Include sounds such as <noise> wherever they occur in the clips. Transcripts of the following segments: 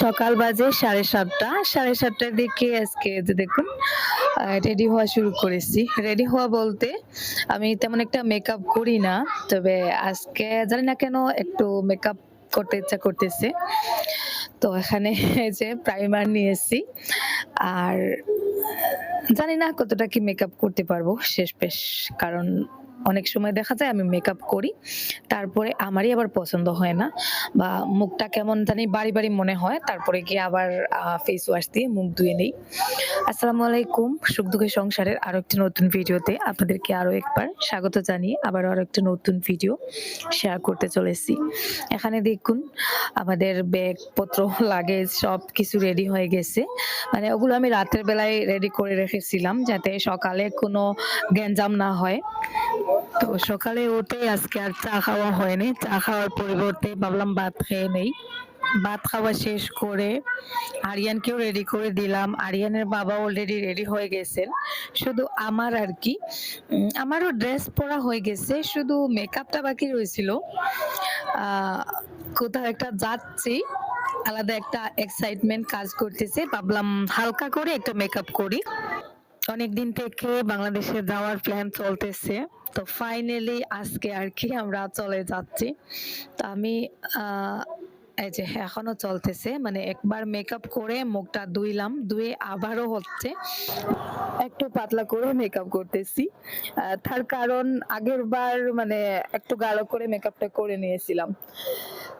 সকাল বাজে সাড়ে সাতটা। সাড়ে সাতটার দিকে আজকে দেখুন রেডি হওয়া শুরু করেছি। রেডি হওয়া বলতে আমি তেমন একটা মেকআপ করি না, তবে আজকে জানি না কেন একটু মেকআপ করতে ইচ্ছা করতেছে। তো এখানে যে প্রাইমার নিয়েছি। আর জানি না কতটা কি মেকআপ করতে পারব, শেষ পেশ কারণ অনেক সময় দেখা যায় আমি মেকআপ করি, তারপরে আমারই আবার পছন্দ হয় না বা মুখটা কেমন জানি বাড়ি বাড়ি মনে হয়, তারপরে গিয়ে আবার ফেস ওয়াশ দিয়ে মুখ ধুয়ে নেই। আসসালামু আলাইকুম, সুখ দুঃখের সংসারের আরও একটি নতুন ভিডিওতে আপনাদেরকে আরও একবার স্বাগত জানিয়ে আবার আরও একটা নতুন ভিডিও শেয়ার করতে চলেছি। এখানে দেখুন, আমাদের ব্যাগ পত্র লাগেজ সব কিছু রেডি হয়ে গেছে। মানে ওগুলো আমি রাতের বেলায় রেডি করে রেখেছিলাম যাতে সকালে কোনো গ্যাঞ্জাম না হয়। তো সকালে উঠে আজকে আর চা খাওয়া হয়নি। চা খাওয়ার পরিবর্তে ভাবলাম ভাত খেয়ে নেই। ভাত খাওয়া শেষ করে আরিয়ানকেও রেডি করে দিলাম। আরিয়ানের বাবা অলরেডি রেডি হয়ে গেছেন। শুধু আমার আর কি। আমারও ড্রেস পরা হয়ে গেছে। শুধু মেকআপটা বাকি রয়েছিল। কোথাও একটা যাচ্ছি। আলাদা একটা এক্সাইটমেন্ট কাজ করতেছে। ভাবলাম হালকা করে একটা মেকআপ করি। অনেকদিন থেকে বাংলাদেশে যাওয়ার প্ল্যান চলতেছে। তো ফাইনালি আজকে আর কি আমরা চলে যাচ্ছি। তো আমি এই যে এখনও চলতেছে মানে একবার মেকআপ করে মুখটা ধুইলাম, ধুয়ে আবারও হচ্ছে একটু পাতলা করে মেকআপ করতেছি। তার কারণ আগের বার মানে একটু গাঢ় করে মেকআপটা করে নিয়েছিলাম।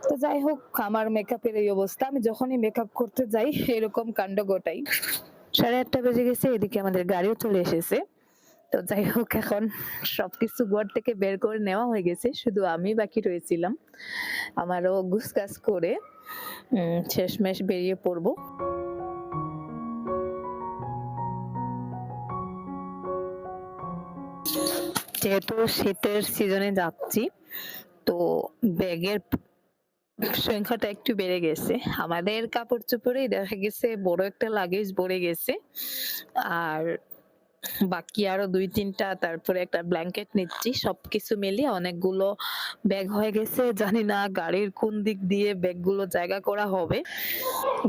তো যাই হোক, আমার মেকআপের এই অবস্থা। আমি যখনই মেকআপ করতে যাই, এরকম কাণ্ড গোটাই সাড়ে আটটা বেজে গেছে, এদিকে আমাদের গাড়িও চলে এসেছে। তো যাই হোক, এখন সবকিছু ঘর থেকে বের করে নেওয়া হয়ে গেছে, শুধু আমি বাকি রয়েছিলাম। আমারও গুছগাছ করে শেষমেশ বেরিয়ে পড়ব। যেহেতু শীতের সিজনে যাচ্ছি, তো ব্যাগের সংখ্যাটা একটু বেড়ে গেছে। আমাদের কাপড় চোপড়েই দেখা গেছে বড় একটা লাগেজ ভরে গেছে। আর বাকি আরও দুই তিনটা, তারপরে একটা ব্ল্যাঙ্কেট নিচ্ছি। সবকিছু মিলিয়ে অনেকগুলো ব্যাগ হয়ে গেছে। জানি না গাড়ির কোন দিক দিয়ে ব্যাগগুলো জায়গা করা হবে।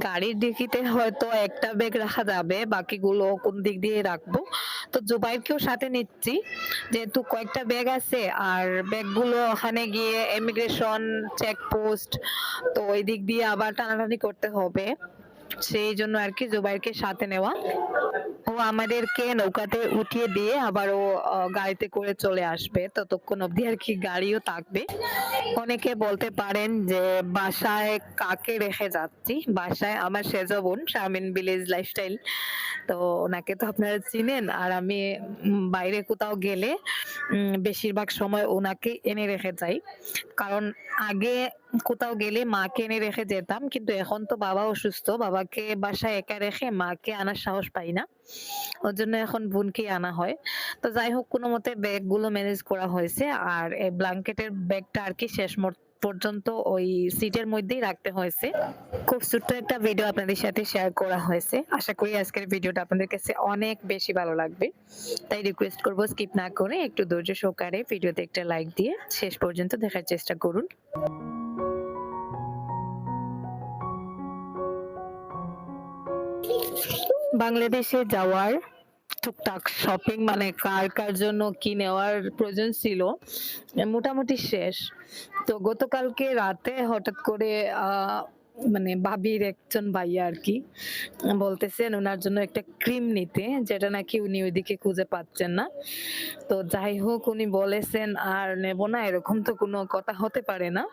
গাড়ির ডিকিতে হয়তো একটা ব্যাগ রাখা যাবে। বাকিগুলো কোন দিক দিয়ে রাখব? তো জুবাইরকেও সাথে নিচ্ছি। যেহেতু কয়েকটা ব্যাগ আছে, আর ব্যাগগুলো ওখানে গিয়ে ইমিগ্রেশন চেকপোস্ট তো ওই দিক দিয়ে আবার টানাটানি করতে হবে। সেই জন্য আর কি জুবাইরকে সাথে নেওয়া। ও আমাদেরকে নৌকাতে উঠিয়ে দিয়ে আবার ও গাড়িতে করে চলে আসবে। ততক্ষণ অবধি আর কি গাড়িও থাকবে। অনেকে বলতে পারেন যে বাসায় কাকে রেখে যাচ্ছি? বাসায় আমার সেজ বোন, শারমিন ভিলেজ লাইফস্টাইল তো ওনাকে তো আপনারা চিনেন। আর আমি বাইরে কোথাও গেলে বেশিরভাগ সময় ওনাকে এনে রেখে যাই। কারণ আগে কোথাও গেলে মাকে এনে রেখে যেতাম, কিন্তু এখন তো বাবা অসুস্থ, বাবাকে বাসায় একা রেখে মাকে আনার সাহস পাই না। ওর জন্য এখন বোনকে আনা হয়। তো যাই হোক, কোনো মতে ব্যাগগুলো ম্যানেজ করা হয়েছে আর এই ব্ল্যাঙ্কেটের ব্যাগটা আর কি শেষ পর্যন্ত ওই সিটের মধ্যেই রাখতে হয়েছে। খুব ছোট্ট একটা ভিডিও আপনাদের সাথে শেয়ার করা হয়েছে। আশা করি আজকের ভিডিওটা আপনাদের কাছে অনেক বেশি ভালো লাগবে। তাই রিকোয়েস্ট করব স্কিপ না করে একটু ধৈর্য সহকারে ভিডিওতে একটা লাইক দিয়ে শেষ পর্যন্ত দেখার চেষ্টা করুন। বাংলাদেশে যাওয়ার টুকটাক শপিং মানে কার কার জন্য কি নেওয়ার প্রয়োজন ছিল, মোটামুটি শেষ। তো গতকালকে রাতে হঠাৎ করে, আহ মানে ভাবির একজন ভাইয়া আর কি, বলতেছেন ওনার জন্য একটা ক্রিম নিতে, যেটা নাকি উনি ওইদিকে খুঁজে পাচ্ছেন না। তো যাই হোক, উনি বলেছেন আর নেব না, এরকম তো কোনো কথা হতে পারে না।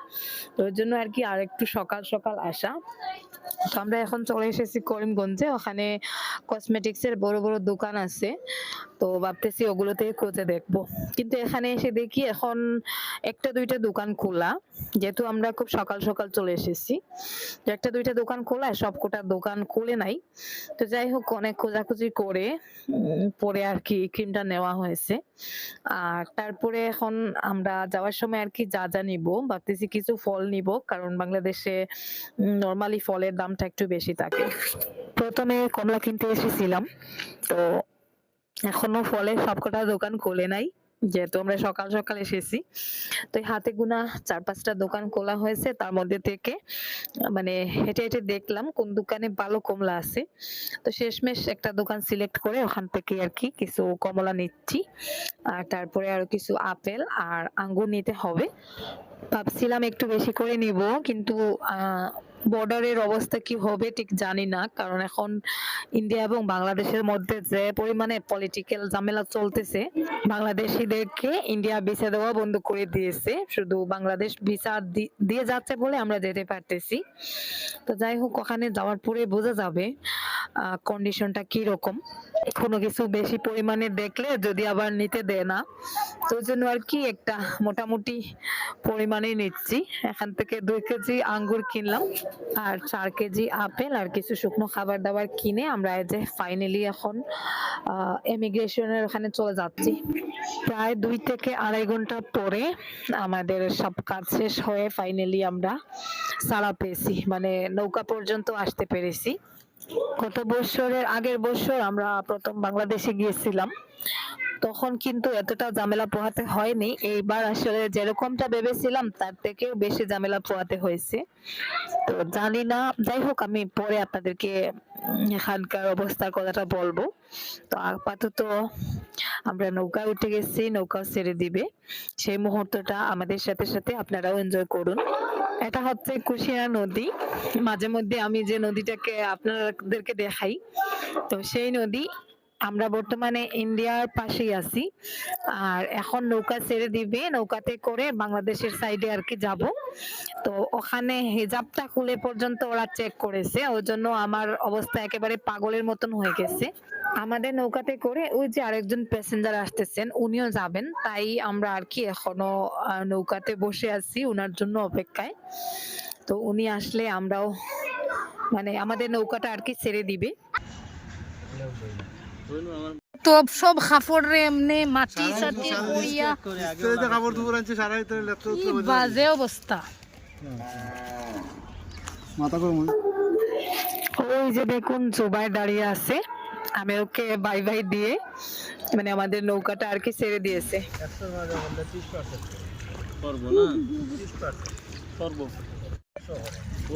তো ওই জন্য আর কি আর একটু সকাল সকাল আসা। তো আমরা এখন চলে এসেছি করিমগঞ্জে, ওখানে কসমেটিক্স এর বড় বড় দোকান আছে। তো ভাবতেছি ওগুলোতে খুঁজে দেখব। কিন্তু এখানে এসে দেখি এখন একটা দুইটা দোকান খোলা, যেহেতু আমরা খুব সকাল সকাল চলে এসেছি। একটা দুইটা দোকান খোলা সব কোটা দোকান খুলে নাই। তো যাই হোক, অনেক খোঁজাখুঁজি করে পরে আর কি ক্রিমটা নেওয়া হয়েছে। আর তারপরে এখন আমরা যাওয়ার সময় আর কি যা যা নিব, ভাবতেছি কিছু ফল নিব, কারণ বাংলাদেশে নর্মালি ফলের দামটা একটু বেশি থাকে। প্রথমে কমলা কিনতে এসেছিলাম, তো এখনও ফলের সবকটা দোকান খোলে নাই। যেহেতু আমরা সকাল সকাল এসেছি, তো হাতে গোনা চার পাঁচটা দোকান খোলা হয়েছে, তার মধ্যে থেকে মানে হেঁটে হেঁটে দেখলাম কোন দোকানে ভালো কমলা আছে। তো শেষমেশ একটা দোকান সিলেক্ট করে ওখান থেকে আর কি কিছু কমলা নিচ্ছি, আর তারপরে আরও কিছু আপেল আর আঙ্গুর নিতে হবে। ভাবছিলাম একটু বেশি করে নিব, কিন্তু বর্ডারের অবস্থা কি হবে ঠিক জানি না। কারণ এখন ইন্ডিয়া এবং বাংলাদেশের মধ্যে যে পরিমাণে পলিটিক্যাল ঝামেলা চলতেছে, বাংলাদেশিদেরকে ইন্ডিয়া ভিসা দেওয়া বন্ধ করে দিয়েছে। শুধু বাংলাদেশ ভিসা দিয়ে যাচ্ছে বলে আমরা যেতে পারতেছি। তো যাই হোক, ওখানে যাওয়ার পরে বোঝা যাবে কন্ডিশনটা কি রকম। কোনো কিছু বেশি পরিমাণে দেখলে যদি আবার নিতে দেয় না। তো জন্য আর কি একটা মোটামুটি পরিমাণে নিচ্ছি। এখান থেকে দুই কেজি আঙ্গুর কিনলাম। আর চার কেজি আপেল আর কিছু শুকনো খাবার দাবার কিনে আমরা এই যে ফাইনালি এখন এমিগ্রেশনের ওখানে চলে যাচ্ছি। প্রায় দুই থেকে আড়াই ঘণ্টা পরে আমাদের সব কাজ শেষ হয়ে ফাইনালি আমরা সারা পেয়েছি। মানে নৌকা পর্যন্ত আসতে পেরেছি। গত বছরের আগের বছর আমরা প্রথম বাংলাদেশে গিয়েছিলাম। তখন কিন্তু এতটা ঝামেলা পোহাতে হয়নি। এইবার আসলে যেরকমটা ভেবেছিলাম, তার থেকেও বেশি ঝামেলা পোহাতে হয়েছে। তো জানি না, যাই হোক, আমি পরে আপনাদেরকে এখানকার অবস্থার কথাটা বলব। তো আপাতত আমরা নৌকায় উঠে গেছি, নৌকা ছেড়ে দিবে। সেই মুহূর্তটা আমাদের সাথে সাথে আপনারাও এনজয় করুন। এটা হচ্ছে কুশিয়ারা নদী। মাঝে মধ্যে আমি যে নদীটাকে আপনাদেরকে দেখাই, তো সেই নদী আমরা বর্তমানে ইন্ডিয়ার পাশেই আছি। আর এখন নৌকা ছেড়ে দিবে, নৌকাতে করে বাংলাদেশের সাইডে আর কি যাব। তো ওখানে হেজাবটা খুলে পর্যন্ত ওরা চেক করেছে, ওই জন্য আমার অবস্থা একেবারে পাগলের মতন হয়ে গেছে। আমাদের নৌকাতে করে ওই যে আরেকজন প্যাসেঞ্জার আসতেছেন, উনিও যাবেন। তাই আমরা আর কি এখনও নৌকাতে বসে আছি ওনার জন্য অপেক্ষায়। তো উনি আসলে আমরাও মানে আমাদের নৌকাটা আর কি ছেড়ে দিবে। তো সব রে এমনি মাটি সাটি কইয়া কাপড় ধুবো আনছে সারা ভিতরে ল্যাপটপ কি বাজে অবস্থা। মাথা ওই যে দেখুন জুবাই দাঁড়িয়ে আছে। আমি ওকে বাই বাই দিয়ে মানে আমাদের নৌকাটা আর কি ছেড়ে দিয়েছে। করব না? করব।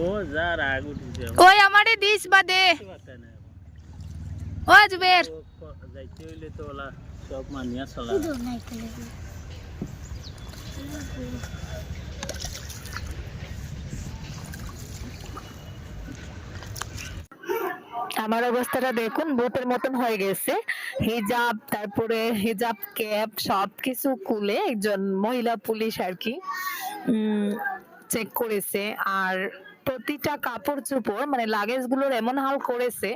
ও যা রাগ উঠেছে। ওই আমারে দিস বাদে। ও জুবের আমার অবস্থাটা দেখুন ভূতের মতন হয়ে গেছে। হিজাব, তারপরে হিজাব, ক্যাপ, সবকিছু খুলে একজন মহিলা পুলিশ আর কি চেক করেছে। আর প্রতিটা কাপড় চোপড় মানে লাগেজগুলোর এমন হাল করেছে,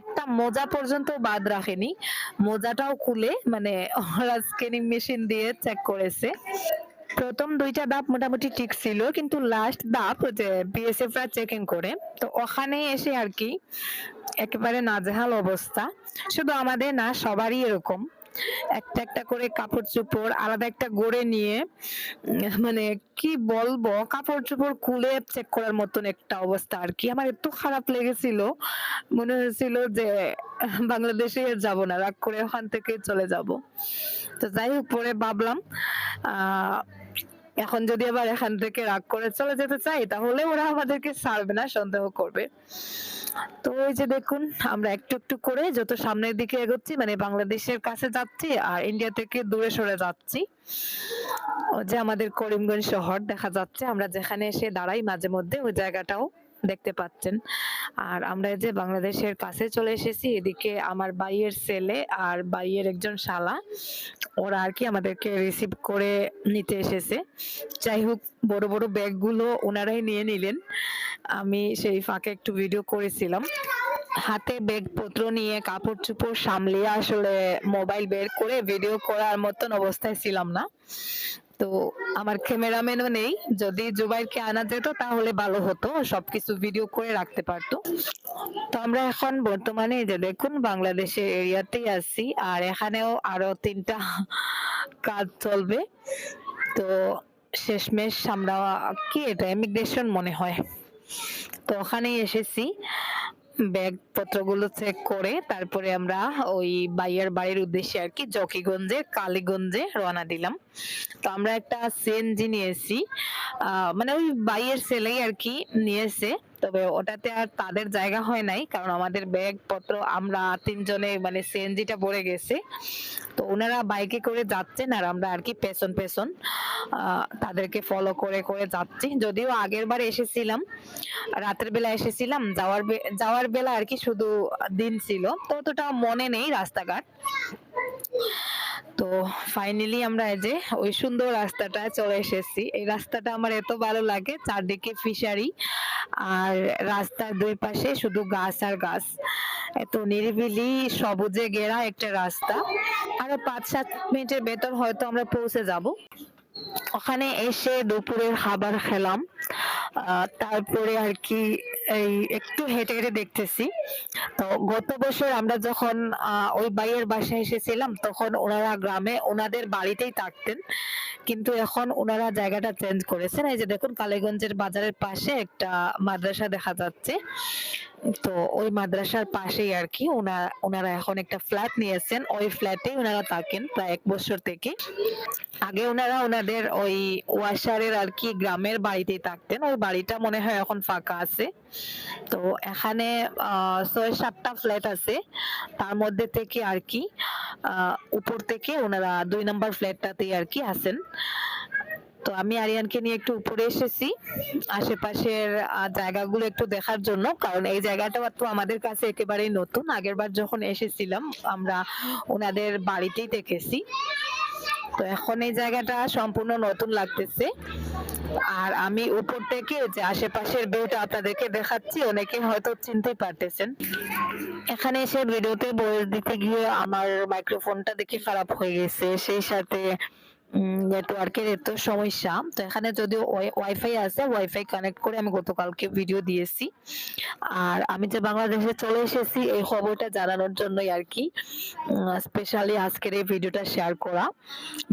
একটা মোজা পর্যন্ত বাদ রাখেনি। মোজাটাও খুলে মানে ওরা স্ক্যানিং মেশিন দিয়ে চেক করেছে। প্রথম দুইটা ধাপ মোটামুটি ঠিক ছিল, কিন্তু লাস্ট ধাপ যে বিএসএফ রা চেকিং করে। তো ওখানে এসে আর কি, একেবারে নাজেহাল অবস্থা। শুধু আমাদের না, সবারই এরকম। একটা একটা করে কাপড় চোপড়, আলাদা একটা গড়ে নিয়ে মানে কি বলব, কাপড় চোপড় খুলে চেক করার মতন একটা অবস্থা আর কি। আমার এত খারাপ লেগেছিল, মনে হয়েছিল যে বাংলাদেশে আর যাব না, রাগ করে ওখান থেকে চলে যাব। তো যাই হোক, পরে ভাবলাম এখন যদি আবার এখান থেকে রাগ করে চলে যেতে চাই, তাহলে ওরা আমাদেরকে ছাড়বে না, সন্দেহ করবে। তো ওই যে দেখুন, আমরা একটু একটু করে যত সামনের দিকে এগোচ্ছি মানে বাংলাদেশের কাছে যাচ্ছি আর ইন্ডিয়া থেকে দূরে সরে যাচ্ছি। যে আমাদের করিমগঞ্জ শহর দেখা যাচ্ছে, আমরা যেখানে এসে দাঁড়াই মাঝে মধ্যে, ওই জায়গাটাও দেখতে পাচ্ছেন। আর আমরা যে বাংলাদেশের কাছে চলে এসেছি, এদিকে আমার ভাইয়ের ছেলে আর বাইয়ের একজন শালা। ওরা আর কি আমাদেরকে রিসিভ করে নিতে এসেছে। যাই হোক, বড় বড় ব্যাগগুলো ওনারাই নিয়ে নিলেন। আমি সেই ফাঁকে একটু ভিডিও করেছিলাম। হাতে ব্যাগপত্র নিয়ে কাপড় চুপড় সামলিয়ে আসলে মোবাইল বের করে ভিডিও করার মতন অবস্থায় ছিলাম না। তো আমার ক্যামেরাম্যানও নেই। যদি জুবাইরকে আনা যেত, তাহলে ভালো হতো। সবকিছু ভিডিও করে রাখতে পারতো। তো আমরা এখন বর্তমানে যে দেখুন, বাংলাদেশের এরিয়াতেই আছি। আর এখানেও আরও তিনটা কাজ চলবে। তো শেষমেশ আমরা, কি এটা ইমিগ্রেশন মনে হয়। তো ওখানেই এসেছি। ব্যাগ পত্রগুলো চেক করে তারপরে আমরা ওই বাইয়ের বাড়ির উদ্দেশ্যে আর কি জকিগঞ্জে, কালীগঞ্জে রওনা দিলাম। তো আমরা একটা সিএনজি নিয়েছি। মানে ওই বাইয়ের ছেলেই আর কি নিয়েছে। তবে ওটাতে আর তাদের জায়গা হয় নাই, কারণ আমাদের ব্যাগ পত্র আমরা তিনজনে মানে সিএনজিটা ভরে গেছে। তো ওনারা বাইকে করে যাচ্ছেন আর আমরা আর কি পেছন পেছন তাদেরকে ফলো করে করে যাচ্ছি। যদিও আগের বার এসেছিলাম, রাতের বেলা এসেছিলাম, যাওয়ার যাওয়ার বেলা আর কি শুধু দিন ছিল। তো অতটা মনে নেই রাস্তাঘাট। তো ফাইনালি আমরা এই যে ওই সুন্দর রাস্তাটা চলে এসেছি। এই রাস্তাটা আমার এত ভালো লাগে, চারদিকে ফিশারি আর রাস্তার দুই পাশে শুধু গাছ আর গাছ। এত নিরিবিলি, সবুজে ঘেরা একটা রাস্তা। আরও পাঁচ, সাত মিনিটের ভেতর হয়তো আমরা পৌঁছে যাব। ওখানে এসে দুপুরের খাবার খেলাম। তারপরে আর কি এই একটু হেঁটে হেঁটে দেখতেছি। তো গত বছর আমরা যখন ওই বাইয়ের বাসায় এসেছিলাম, তখন ওনারা গ্রামে ওনাদের বাড়িতেই থাকতেন। কিন্তু এখন ওনারা জায়গাটা চেঞ্জ করেছেন। এই যে দেখুন, কালীগঞ্জের বাজারের পাশে একটা মাদ্রাসা দেখা যাচ্ছে। তো ওই মাদ্রাসার পাশেই আর কি ওনারা ওনারা এখন একটা ফ্ল্যাট নিয়েছেন ওই ফ্ল্যাটেই ওনারা থাকেন প্রায় এক বছর থেকে। আগে ওনারা ওনাদের ওই ওয়াশারের আর কি গ্রামের বাড়িতেই থাকতেন। ওই বাড়িটা মনে হয় এখন ফাঁকা আছে। তো এখানে ছয় সাতটা ফ্ল্যাট আছে। তার মধ্যে থেকে আর কি উপর থেকে ওনারা দুই নম্বর ফ্ল্যাটটাতেই আর কি আছেন। তো আমি আরিয়ানকে নিয়ে একটু উপরে এসেছি, আশেপাশের জায়গাগুলো একটু দেখার জন্য। কারণ এই জায়গাটা তো আমাদের কাছে একেবারেই নতুন। আগেরবার যখন এসেছিলাম, আমরা ওনাদের বাড়িতেই দেখেছি। তো এখন এই জায়গাটা সম্পূর্ণ নতুন লাগতেছে। আর আমি উপর থেকে যে আশেপাশের ভিউটা আপনাদেরকে দেখাচ্ছি, অনেকে হয়তো চিনতে পারতেছেন। এখানে এসে ভিডিওতে বয়স দিতে গিয়ে আমার মাইক্রোফোনটা দেখে খারাপ হয়ে গেছে। সেই সাথে নেটওয়ার্কের এত সমস্যা। তো এখানে যদিও ওয়াইফাই আছে ওয়াইফাই কানেক্ট করে আমি গতকালকে ভিডিও দিয়েছি। আর আমি যে বাংলাদেশে চলে এসেছি, এই খবরটা জানানোর জন্যই আর কি স্পেশালি আজকের এই ভিডিওটা শেয়ার করা।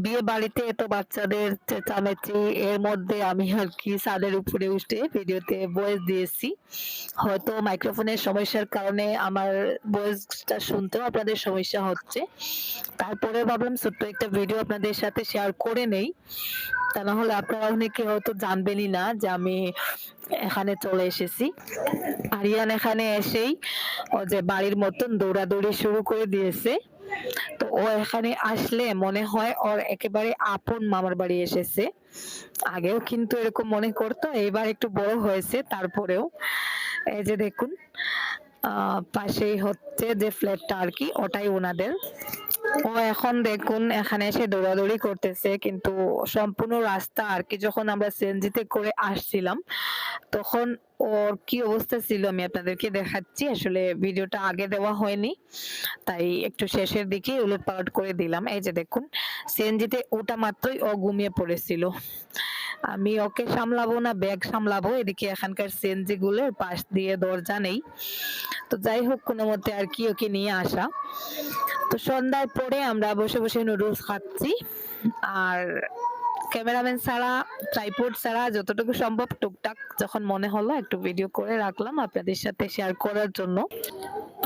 বিয়ে বাড়িতে এত বাচ্চাদের চেঁচামেচি, এর মধ্যে আমি আর কি ছাদের উপরে উঠে ভিডিওতে ভয়েস দিয়েছি। হয়তো মাইক্রোফোনের সমস্যার কারণে আমার ভয়েসটা শুনতেও আপনাদের সমস্যা হচ্ছে। তারপরে ভাবলাম ছোট্ট একটা ভিডিও আপনাদের সাথে শেয়ার করে নেই। তা না হলে আপনারা অনেকে হয়তো জানবেনই না যে আমি এখানে চলে এসেছি। আরিয়ান এখানে এসেই ও যে বাড়ির মতন দৌড়াদৌড়ি শুরু করে দিয়েছে। তো ও এখানে আসলে মনে হয় ওর একেবারে আপন মামার বাড়ি এসেছে। আগেও কিন্তু এরকম মনে করতো, এবার একটু বড় হয়েছে, তারপরেও। এই যে দেখুন, আহ, পাশেই হচ্ছে যে ফ্ল্যাটটা আর কি, ওটাই ওনাদের। ও এখন দেখুন, এখানে এসে দৌড়াদৌড়ি করতেছে, কিন্তু সম্পূর্ণ রাস্তা আর কি, যখন আমরা সিএনজিতে করে আসছিলাম, তখন ওর কি অবস্থা ছিল আমি আপনাদেরকে দেখাচ্ছি। আসলে ভিডিওটা আগে দেওয়া হয়নি, তাই একটু শেষের দিকে উলট পালট করে দিলাম। এই যে দেখুন, সিএনজিতে ওটা মাত্রই ও ঘুমিয়ে পড়েছিল। আমি ওকে সামলাবো না, ব্যাগ সামলাবো, এদিকে এখানকার সিএনজি গুলোর পাশ দিয়ে দরজা নেই। তো যাই হোক, কোনো মতে আর কি ওকে নিয়ে আসা। তো সন্ধ্যার পরে আমরা বসে বসে নুডলস খাচ্ছি। আর ক্যামেরাম্যান ছাড়া ট্রাইপোড ছাড়া যতটুকু সম্ভব টুকটাক যখন মনে হলো একটু ভিডিও করে রাখলাম আপনাদের সাথে শেয়ার করার জন্য।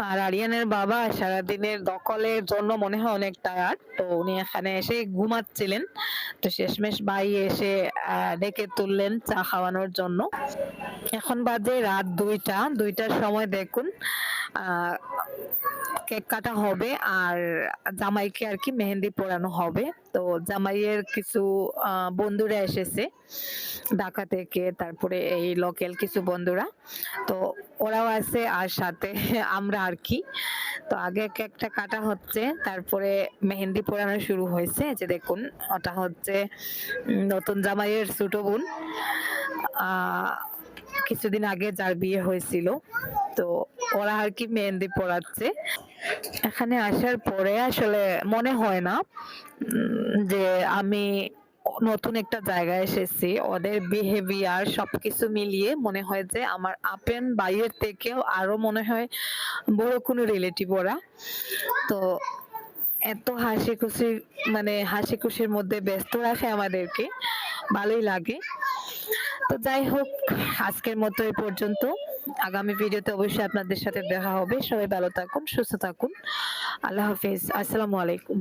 আর আরিয়ানের বাবা সারাদিনের দখলের জন্য মনে হয় অনেক টায়ার্ড তো উনি এখানে এসে ঘুমাচ্ছিলেন। তো শেষমেশ ভাই এসে ডেকে তুললেন চা খাওয়ানোর জন্য। এখন বাজে রাত দুইটা, দুইটার সময় দেখুন কেক কাটা হবে আর জামাইকে আর কি মেহেন্দি পরানো হবে। তো জামাইয়ের কিছু বন্ধুরা এসেছে ঢাকা থেকে, তারপরে এই লোকাল কিছু বন্ধুরা। তো ওরাও আছে আর সাথে <laughs> আমরা আর কি। তো আগে কেকটা কাটা হচ্ছে, তারপরে মেহেন্দি পরানো শুরু হয়েছে। যে দেখুন, ওটা হচ্ছে নতুন জামাইয়ের ছোট বোন। কিছুদিন আগে যার বিয়ে হয়েছিল, তো ওরা আর কি মেহেন্দি পড়াচ্ছে এখানে আসার পরে আসলে মনে হয় না যে আমি নতুন একটা জায়গায় এসেছি। ওদের বিহেভিয়ার সবকিছু মিলিয়ে মনে হয় যে আমার আপেন বাইরের থেকেও আরও মনে হয় বড় কোনো রিলেটিভ ওরা। তো এত হাসি খুশি মানে হাসি খুশির মধ্যে ব্যস্ত রাখে আমাদেরকে, ভালোই লাগে। তো যাই হোক, আজকের মতো এই পর্যন্ত। আগামী ভিডিওতে অবশ্যই আপনাদের সাথে দেখা হবে। সবাই ভালো থাকুন, সুস্থ থাকুন। আল্লাহ হাফিজ। আসসালামু আলাইকুম।